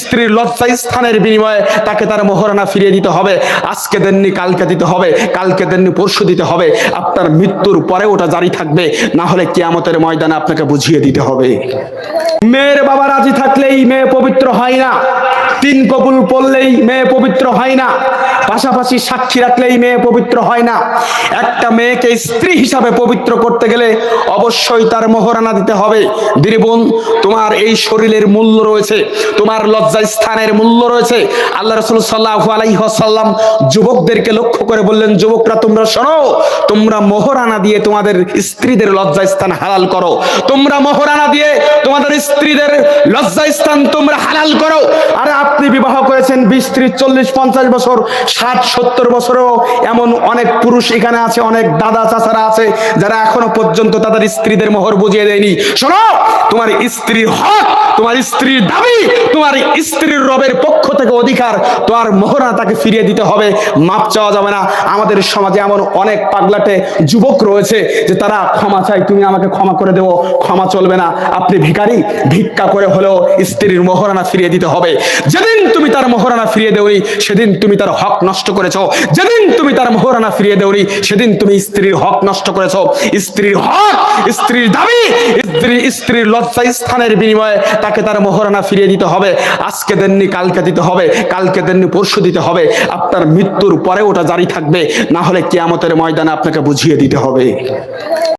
স্ত্রীর লজ্জা স্থানের বিনিময়ে তাকে তার মোহরানা ফিরিয়ে দিতে হবে। আজকে দেননি, কালকে দিতে হবে। কালকে দেননি, পরশু দিতে হবে। আপনার মৃত্যুর পরে ওটা জারি থাকবে। না হলে কিয়ামতের ময়দানে আপনাকে বুঝিয়ে দিতে হবে। মেয়ের বাবা রাজি থাকলেই মেয়ে পবিত্র হয় না। তিন কবুল পড়লেই মেয়ে পবিত্র হয় না। পাশাপাশি সাক্ষী রাখলেই মেয়ে পবিত্র হয় না। একটা মেয়েকে স্ত্রী হিসাবে পবিত্র করতে গেলে অবশ্যই তার মোহরানা দিতে হবে। দিদি বোন, তোমার এই শরীরের মূল্য রয়েছে, তোমার লজ্জা স্থানের মূল্য রয়েছে। আল্লাহ রসুল সাল্লাহ আলাইসাল্লাম যুবকদেরকে লক্ষ্য করে বললেন, যুবকরা, তোমরা শোনো, তোমরা মোহরানা দিয়ে তোমাদের স্ত্রীদের লজ্জা স্থান হালাল করো। তোমরা মোহরানা দিয়ে তোমাদের স্ত্রীদের লজ্জা স্থান তোমরা হালাল করো। আর, আপনি বিবাহ করেছেন বিশ, ত্রিশ, চল্লিশ, পঞ্চাশ বছর, ষাট, সত্তর বছরেও এমন অনেক পুরুষ এখানে আছে, অনেক দাদা চাচারা আছে, যারা এখনও পর্যন্ত তাদের স্ত্রীদের মোহর বুঝিয়ে দেয়নি। শোনো, তোমার স্ত্রীর হক, তোমার স্ত্রীর দাবি, তোমার স্ত্রীর রবের পক্ষ থেকে অধিকার, তোমার মোহরা তাকে ফিরিয়ে দিতে হবে, মাপ চাওয়া যাবে না। আমাদের সমাজে এমন অনেক পাগলাটে যুবক রয়েছে যে তারা ক্ষমা চাই তুমি আমাকে ক্ষমা করে দেবো ক্ষমা চলবে না। আপনি ভিকারি ভিক্ষা করে হলেও স্ত্রীর মোহরানা ফিরিয়ে দিতে হবে। যেদিন তুমি তার মোহরানা ফিরিয়ে দেওনি সেদিন তুমি তার হক নষ্ট করেছ। যেদিন তুমি তার মোহরানা ফিরিয়ে দেওনি সেদিন তুমি স্ত্রীর হক নষ্ট করেছ। স্ত্রীর হক, স্ত্রীর দাবি, স্ত্রী, স্ত্রীর লজ্জা স্থানের বিনিময়ে তাকে তার মোহরানা ফিরিয়ে দিতে হবে। আজকে দেননি, কালকে দিতে হবে। কালকে দেননি, পরশু দিতে হবে। আপনার মৃত্যুর পরে ওটা জারি থাকবে। না হলে কেয়ামতের ময়দানে আপনাকে বুঝিয়ে দিতে হবে।